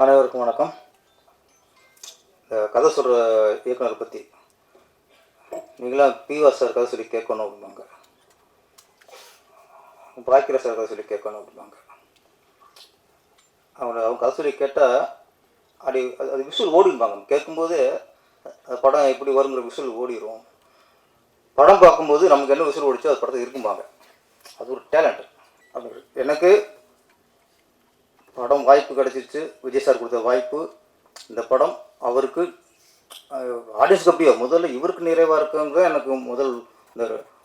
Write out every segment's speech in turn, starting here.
அனைவருக்கும் வணக்கம். இந்த கதை சொல்கிற இயக்குனரை பற்றி நீங்களாம் பிவா சார் கதை சொல்லி கேட்கணும் அப்படிம்பாங்க. பாக்கிர சார் கதை சொல்லி கேட்கணும் அப்படிம்பாங்க. அவங்க அவங்க கதை சொல்லி கேட்டால் அப்படி அது அது ஓடிம்பாங்க ஓடிடுவாங்க கேட்கும்போது அந்த படம் எப்படி வருங்கிற விஷுவல் ஓடிடும் படம் பார்க்கும்போது நமக்கு என்ன விஷுவல் ஓடிச்சோ அது படத்தை இருக்கும்பாங்க. அது ஒரு டேலண்ட் அப்படி எனக்கு படம் வாய்ப்பு கிடைச்சிருச்சு. விஜய் சார் கொடுத்த வாய்ப்பு இந்த படம் அவருக்கு ஆடியன்ஸ்க்கு அப்படியோ முதல்ல இவருக்கு நிறைவாக இருக்குங்க எனக்கு முதல் இந்த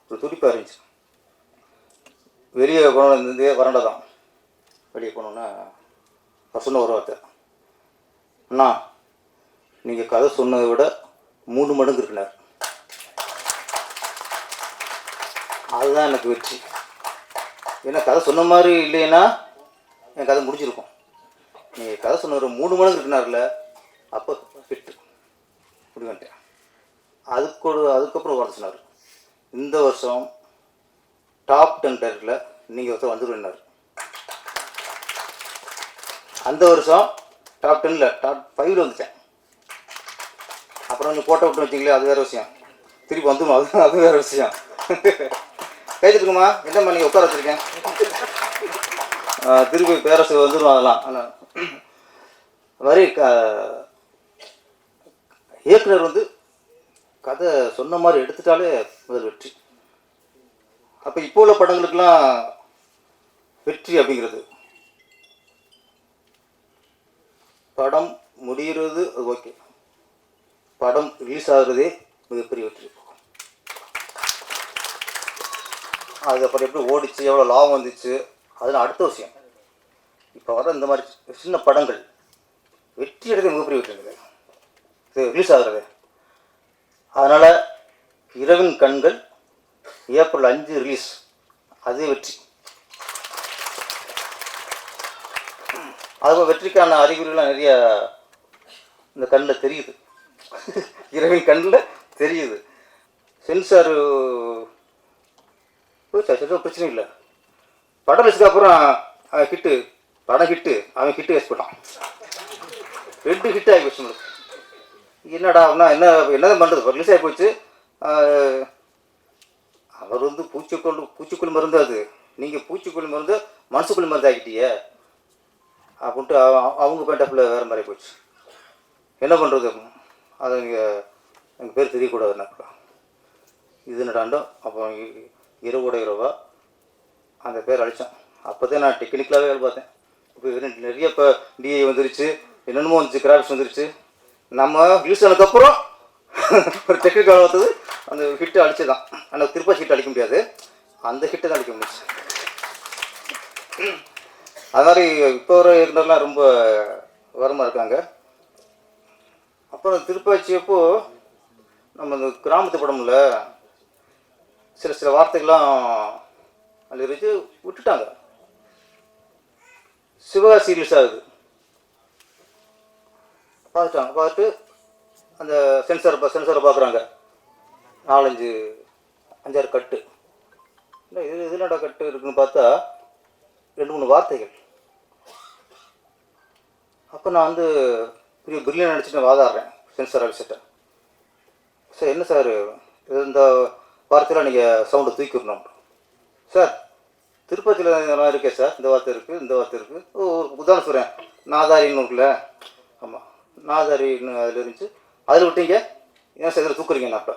ஒரு துடிப்பாக இருந்துச்சு வெளியே போனோம் இருந்தே வறண்டை தான். வெளியே போனோன்னா அவர் சொன்ன ஒரு வார்த்தை. அண்ணா நீங்கள் கதை சொன்னதை விட மூணு மடங்கு இருக்கிறார். அதுதான் எனக்கு வெற்றி. ஏன்னா கதை சொன்ன மாதிரி இல்லைன்னா என் கதை முடிஞ்சிருக்கும். நீங்கள் கதை சொன்ன ஒரு மூணு மடங்கு இருக்குனார்ல அப்போ ஃபிட்டு இப்படி வந்துட்டேன் அதுக்கு ஒரு அதுக்கப்புறம் வார்த்தை சொன்னார். இந்த வருஷம் டாப் டென் டேரக்டில் நீங்கள் ஒருத்தர் வந்துருவினார் அந்த வருஷம் டாப் டென்னில் டாப் ஃபைவ்ல வந்துட்டேன். அப்புறம் கொஞ்சம் போட்டோ விட்டு வச்சிங்களே அது வேறு விஷயம். திருப்பி வந்துமா அது அது வேறு விஷயம். கைத்துக்குமா என்னம்மா நீங்கள் உட்கார வச்சுருக்கேன் திருப்பி பேரரசு வந்துடும் அதெல்லாம். ஆனால் அது மாதிரி க இயக்குனர் வந்து கதை சொன்ன மாதிரி எடுத்துட்டாலே முதல் வெற்றி. அப்போ இப்போ உள்ள படங்களுக்கெல்லாம் வெற்றி அப்படிங்கிறது. படம் முடிகிறது அது ஓகே. படம் ரிலீஸ் ஆகுறதே மிகப்பெரிய வெற்றி. அதுக்கப்புறம் எப்படி ஓடிச்சு எவ்வளோ லாபம் வந்துச்சு அதெல்லாம் அடுத்த விஷயம். இப்போ வர இந்த மாதிரி சின்ன படங்கள் வெற்றி எடுக்க மிகப்பெரிய வெற்றி இருக்குது. இது ரிலீஸ் ஆகிறது. அதனால் இரவின் கண்கள் ஏப்ரல் அஞ்சு ரிலீஸ் அதே வெற்றி. அது வெற்றிக்கான அறிகுறிகள்லாம் நிறைய இந்த கண்ணில் தெரியுது. இரவின் கண்ணில் தெரியுது. சென்சார் பிரச்சனை இல்லை. படம் வச்சதுக்கப்புறம் அப்புறம் அவன் ஹிட்டு படம் ஹிட்டு அவன் ஹிட்டு வேஸ்ட் போட்டான் ரெண்டு ஹிட் ஆகி போச்சு நம்மளுக்கு. என்னடா அப்படின்னா என்ன என்னதான் பண்ணுறது ரிலீஸ் ஆகி போச்சு. அவர் வந்து பூச்சிக்கொல்லு பூச்சிக்கொல்லி மருந்து அது. நீங்கள் பூச்சிக்கொல்லி மருந்து மனசுக்குள்ளி மருந்து ஆகிட்டியே அப்படின்ட்டு அவ- அவங்க பேண்டப்பில் வேறு மாதிரி போச்சு. என்ன பண்ணுறது அதை நீங்கள் எங்கள் பேர் தெரியக்கூடாதுன்னாக்கா இது என்னடாண்டோ அப்புறம் இ- இரவோட இரவா? அந்த பேர் அழித்தோம் அப்போ தான் நான் டெக்னிக்கலாகவே வேலை பார்த்தேன். இப்போ நிறைய இப்போ டிஐ வந்துருச்சு. என்னென்னமோ வந்துச்சு கிராஃபிக்ஸ் வந்துருச்சு. நம்ம யூஸ் ஆனதுக்கப்புறம் ஒரு டெக்னிக்கல் வளர்த்தது அந்த ஹிட்டு அடிச்சு தான் ஆனால் திருப்பா ஹிட் அழிக்க முடியாது. அந்த ஹிட்டை தான் அழிக்க முடிச்சு அது மாதிரி இப்போ வர இயக்குனர்லாம் ரொம்ப வரமாக இருக்காங்க. அப்புறம் திருப்பாச்சி அப்போ நம்ம இந்த கிராமத்து படம்ல சில சில வார்த்தைகள்லாம் அதில் இருந்து விட்டுட்டாங்க. சிவகாசி ரிலீஸ் ஆகுது பார்த்துட்டாங்க. பார்த்துட்டு அந்த சென்சார் சென்சாரை பார்க்குறாங்க. நாலஞ்சு அஞ்சாறு கட்டு. இல்லை இது இதுலடா கட்டு இருக்குன்னு பார்த்தா ரெண்டு மூணு வார்த்தைகள். அப்போ நான் வந்து பெரிய பிரில்லியன் நினச்சிட்டு வாதாடுறேன் சென்சார் அடிச்சிட்டேன் சார் என்ன சார்? இது இந்த வார்த்தையில் நீங்கள் சவுண்டை தூக்கிடணும். சார் திருப்பதியில் இருக்கேன் சார். இந்த வார்த்தை இருக்குது இந்த வார்த்தை இருக்குது ஓ ஒரு உதாரணம் சொல்கிறேன் நாதாரின்னு இருக்குல்ல. நாதாரின்னு அதில் இருந்துச்சு. அதில் விட்டீங்க. ஏன் சேர்த்து தூக்குறீங்க நான் அப்போ?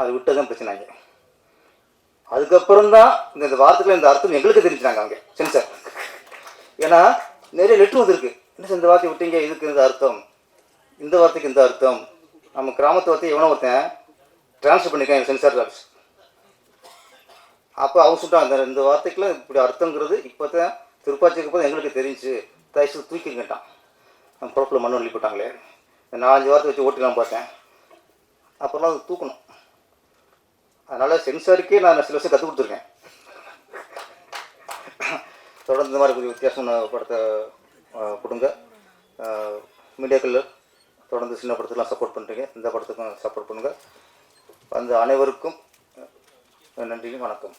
அது விட்டதான் பிரச்சனைங்க அதுக்கப்புறம் தான் இந்த இந்த வார்த்தைக்குள்ள இந்த அர்த்தம் எங்களுக்கு தெரிஞ்சுட்டாங்க அங்கே. சென்சார் ஏன்னா நிறைய லெட்ரு வந்துருக்கு. என்ன சார் இந்த வார்த்தை விட்டீங்க? இதுக்கு இந்த அர்த்தம். இந்த வார்த்தைக்கு இந்த அர்த்தம். நம்ம கிராமத்து வார்த்தை எவனோ ஒருத்தன் ட்ரான்ஸ்ஃபர் பண்ணிருக்கேன். சென்சார் ஆஃபீஸ் அப்போ அவங்க சொல்லிட்டாங்க அந்த இந்த வார்த்தைக்குலாம் இப்படி அர்த்தங்கிறது இப்போ தான் திருப்பாச்சிக்கு போது எங்களுக்கு தெரிஞ்சு. தயவுசெய்து தூக்கிங்கட்டான் நம்ம பொழப்பில் மண்ணு அள்ளி போட்டாங்களே. நாலஞ்சு வார்த்தை வச்சு ஓட்டிலாம் பார்த்தேன். அப்புறம் அது தூக்கணும். அதனால் சென்சாருக்கே நான் சில விஷயம் கற்றுக் கொடுத்துருக்கேன். தொடர்ந்து இந்த மாதிரி கொஞ்சம் வித்தியாசம் படத்தை கொடுங்க. மீடியாக்கள் தொடர்ந்து சின்ன படத்துக்கெலாம் சப்போர்ட் பண்ணுறீங்க இந்த படத்துக்கும் சப்போர்ட் பண்ணுங்கள் அந்த அனைவருக்கும் அஹ், நன்றி வணக்கம்.